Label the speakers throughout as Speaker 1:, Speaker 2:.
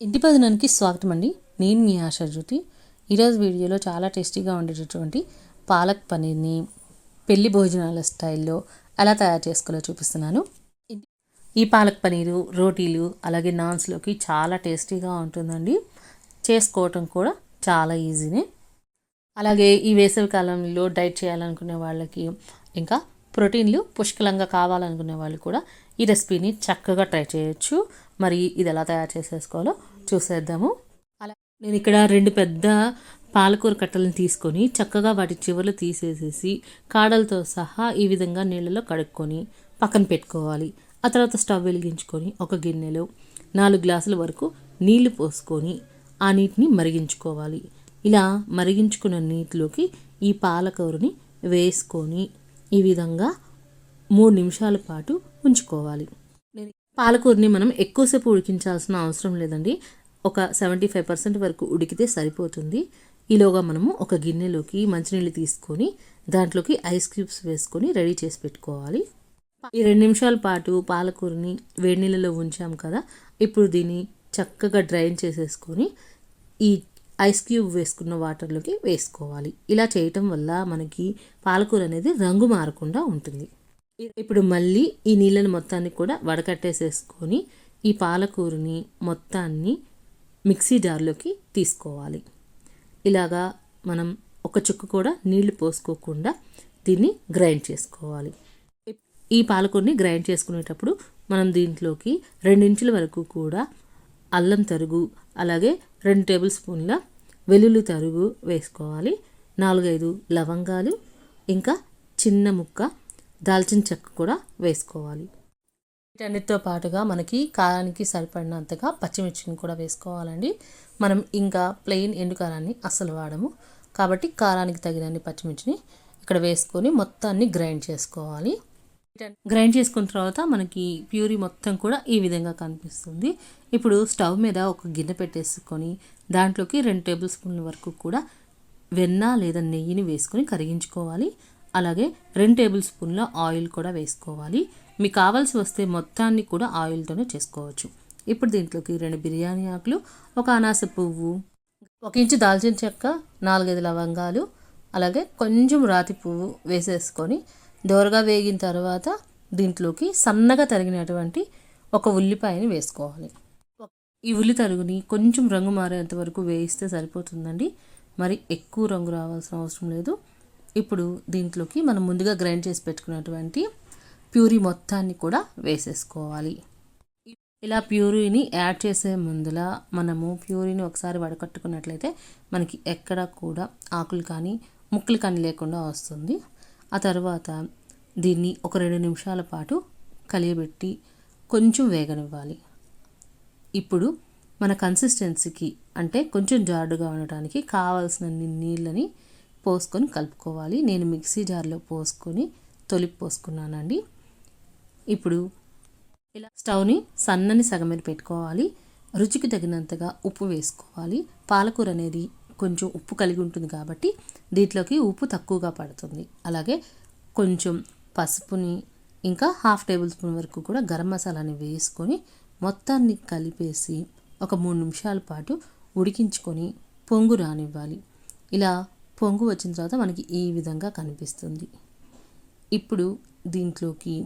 Speaker 1: ఇంటి పదనానికి స్వాగతం అండి. నేను మీ ఆశా జ్యోతి. ఈరోజు వీడియోలో చాలా టేస్టీగా ఉండేటటువంటి పాలక్ పనీర్ని పెళ్ళి భోజనాల స్టైల్లో ఎలా తయారు చేసుకోవాలో చూపిస్తున్నాను. ఈ పాలక్ పనీరు రోటీలు అలాగే నాన్స్లోకి చాలా టేస్టీగా ఉంటుందండి. చేసుకోవటం కూడా చాలా ఈజీనే. అలాగే ఈ వేసవి కాలంలో డైట్ చేయాలనుకునే వాళ్ళకి ఇంకా ప్రోటీన్లు పుష్కలంగా కావాలనుకునే వాళ్ళు కూడా ఈ రెసిపీని చక్కగా ట్రై చేయొచ్చు. మరి ఇది ఎలా తయారు చేసేసుకోవాలో చూసేద్దాము. అలా నేను ఇక్కడ రెండు పెద్ద పాలకూర కట్టలను తీసుకొని చక్కగా వాటి చివర్లు తీసేసేసి కాడలతో సహా ఈ విధంగా నీళ్ళలో కడుక్కొని పక్కన పెట్టుకోవాలి. ఆ తర్వాత స్టవ్ వెలిగించుకొని ఒక గిన్నెలో నాలుగు గ్లాసుల వరకు నీళ్ళు పోసుకొని ఆ నీటిని మరిగించుకోవాలి. ఇలా మరిగించుకున్న నీటిలోకి ఈ పాలకూరని వేసుకొని ఈ విధంగా మూడు నిమిషాల పాటు ఉంచుకోవాలి. పాలకూరని మనం ఎక్కువసేపు ఉడికించాల్సిన అవసరం లేదండి. ఒక సెవెంటీ ఫైవ్ పర్సెంట్ వరకు ఉడికితే సరిపోతుంది. ఈలోగా మనము ఒక గిన్నెలోకి మంచినీళ్ళు తీసుకొని దాంట్లోకి ఐస్ క్యూబ్స్ వేసుకొని రెడీ చేసి పెట్టుకోవాలి. ఈ రెండు నిమిషాల పాటు పాలకూరని వేడి నీళ్ళలో ఉంచాం కదా ఇప్పుడు దీన్ని చక్కగా డ్రైన్ చేసేసుకొని ఈ ఐస్ క్యూబ్ వేసుకున్న వాటర్లోకి వేసుకోవాలి. ఇలా చేయటం వల్ల మనకి పాలకూర అనేది రంగు మారకుండా ఉంటుంది. ఇప్పుడు మళ్ళీ ఈ నీళ్ళని మొత్తాన్ని కూడా వడకట్టేసేసుకొని ఈ పాలకూరని మొత్తాన్ని మిక్సీ జార్లోకి తీసుకోవాలి. ఇలాగా మనం ఒక చుక్క కూడా నీళ్ళు పోసుకోకుండా దీన్ని గ్రైండ్ చేసుకోవాలి. ఈ పాలకూరని గ్రైండ్ చేసుకునేటప్పుడు మనం దీంట్లోకి రెండించుల వరకు కూడా అల్లం తరుగు అలాగే రెండు టేబుల్ స్పూన్ల వెల్లుల్లి తరుగు వేసుకోవాలి. నాలుగైదు లవంగాలు ఇంకా చిన్న ముక్క దాల్చిన చెక్క కూడా వేసుకోవాలి. వీటన్నిటితో పాటుగా మనకి కారానికి సరిపడినంతగా పచ్చిమిర్చిని కూడా వేసుకోవాలండి. మనం ఇంకా ప్లెయిన్ ఎండు కారాన్ని అస్సలు వాడము. కాబట్టి కారానికి తగినన్ని పచ్చిమిర్చిని ఇక్కడ వేసుకొని మొత్తాన్ని గ్రైండ్ చేసుకోవాలి. గ్రైండ్ చేసుకున్న తర్వాత మనకి ప్యూరీ మొత్తం కూడా ఈ విధంగా కనిపిస్తుంది. ఇప్పుడు స్టవ్ మీద ఒక గిన్నె పెట్టేసుకొని దాంట్లోకి రెండు టేబుల్ స్పూన్ల వరకు కూడా వెన్న లేదా నెయ్యిని వేసుకొని కరిగించుకోవాలి. అలాగే రెండు టేబుల్ స్పూన్ల ఆయిల్ కూడా వేసుకోవాలి. మీకు కావాల్సి వస్తే మొత్తాన్ని కూడా ఆయిల్తోనే చేసుకోవచ్చు. ఇప్పుడు దీంట్లోకి రెండు బిర్యానీ ఆకులు ఒక అనాస పువ్వు ఒక ఇంచు దాల్చిన చెక్క నాలుగైదు లవంగాలు అలాగే కొంచెం రాతి పువ్వు వేసేసుకొని దోరగా వేగిన తర్వాత దీంట్లోకి సన్నగా తరిగినటువంటి ఒక ఉల్లిపాయని వేసుకోవాలి. ఈ ఉల్లి తరుగుని కొంచెం రంగు మారేంత వరకు వేయిస్తే సరిపోతుందండి. మరి ఎక్కువ రంగు రావాల్సిన అవసరం లేదు. ఇప్పుడు దీంట్లోకి మనం ముందుగా గ్రైండ్ చేసి పెట్టుకున్నటువంటి ప్యూరీ మొత్తాన్ని కూడా వేసేసుకోవాలి. ఇలా ప్యూరీని యాడ్ చేసే ముందులా మనము ప్యూరీని ఒకసారి వడకట్టుకున్నట్లయితే మనకి ఎక్కడ కూడా ఆకులు కానీ ముక్కలు కానీ లేకుండా వస్తుంది. ఆ తర్వాత దీన్ని ఒక రెండు నిమిషాల పాటు కలియబెట్టి కొంచెం వేగనివ్వాలి. ఇప్పుడు మన కన్సిస్టెన్సీకి అంటే కొంచెం జారుడుగా ఉండటానికి కావాల్సిన నీళ్ళని పోసుకొని కలుపుకోవాలి. నేను మిక్సీ జార్లో పోసుకొని తొలిపి పోసుకున్నానండి. ఇప్పుడు ఇలా స్టవ్ని సన్నని సగం మీద పెట్టుకోవాలి. రుచికి తగినంతగా ఉప్పు వేసుకోవాలి. పాలకూర అనేది కొంచెం ఉప్పు కలిగి ఉంటుంది కాబట్టి దీంట్లోకి ఉప్పు తక్కువగా పడుతుంది. అలాగే కొంచెం పసుపుని ఇంకా హాఫ్ టేబుల్ స్పూన్ వరకు కూడా గరం మసాలాని వేసుకొని మొత్తాన్ని కలిపేసి ఒక మూడు నిమిషాల పాటు ఉడికించుకొని పొంగు రానివ్వాలి. ఇలా పొంగు వచ్చిన తర్వాత మనకి ఈ విధంగా కనిపిస్తుంది. ఇప్పుడు దీంట్లోకి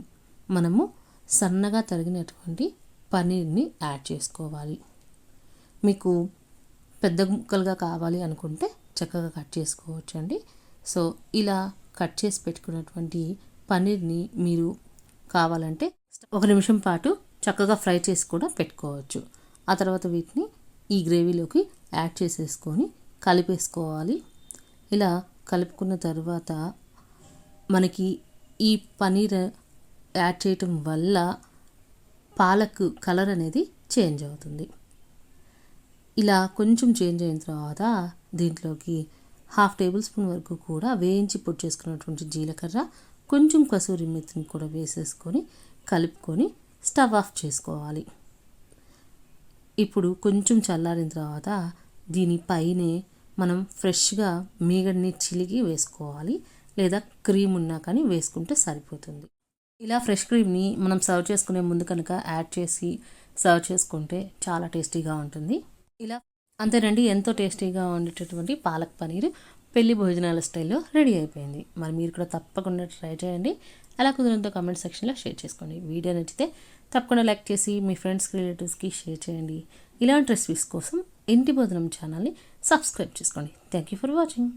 Speaker 1: మనము సన్నగా తరిగినటువంటి పన్నీర్ని యాడ్ చేసుకోవాలి. మీకు పెద్ద ముక్కలుగా కావాలి అనుకుంటే చక్కగా కట్ చేసుకోవచ్చు అండి సో ఇలా కట్ చేసి పెట్టుకున్నటువంటి పన్నీర్ని మీరు కావాలంటే ఒక నిమిషం పాటు చక్కగా ఫ్రై చేసి కూడా పెట్టుకోవచ్చు. ఆ తర్వాత వీటిని ఈ గ్రేవీలోకి యాడ్ చేసేసుకొని కలిపేసుకోవాలి. ఇలా కలుపుకున్న తర్వాత మనకి ఈ పనీర్ యాడ్ చేయటం వల్ల పాలక్ కలర్ అనేది చేంజ్ అవుతుంది. ఇలా కొంచెం చేంజ్ అయిన తర్వాత దీంట్లోకి హాఫ్ టేబుల్ స్పూన్ వరకు కూడా వేయించి పొడి చేసుకున్నటువంటి జీలకర్ర కొంచెం కసూరి మెత్తిని కూడా వేసేసుకొని కలుపుకొని స్టవ్ ఆఫ్ చేసుకోవాలి. ఇప్పుడు కొంచెం చల్లారిన తర్వాత దీనిపైనే మనం ఫ్రెష్గా మీగడిని చిలిగి వేసుకోవాలి లేదా క్రీమ్ ఉన్నా కానీ వేసుకుంటే సరిపోతుంది. ఇలా ఫ్రెష్ క్రీమ్ని మనం సర్వ్ చేసుకునే ముందు కనుక యాడ్ చేసి సర్వ్ చేసుకుంటే చాలా టేస్టీగా ఉంటుంది. ఇలా అంతేనండి ఎంతో టేస్టీగా ఉండేటటువంటి పాలక్ పనీర్ పెళ్ళి భోజనాల స్టైల్లో రెడీ అయిపోయింది. మరి మీరు కూడా తప్పకుండా ట్రై చేయండి. అలా కుదిరినంతో కామెంట్ సెక్షన్లో షేర్ చేసుకోండి. వీడియో నచ్చితే తప్పకుండా లైక్ చేసి మీ ఫ్రెండ్స్కి రిలేటివ్స్కి షేర్ చేయండి. ఇలాంటి రెసిపీస్ కోసం ఇంటి భోజనం ఛానల్ని సబ్స్క్రైబ్ చేసుకోండి. Thank you for watching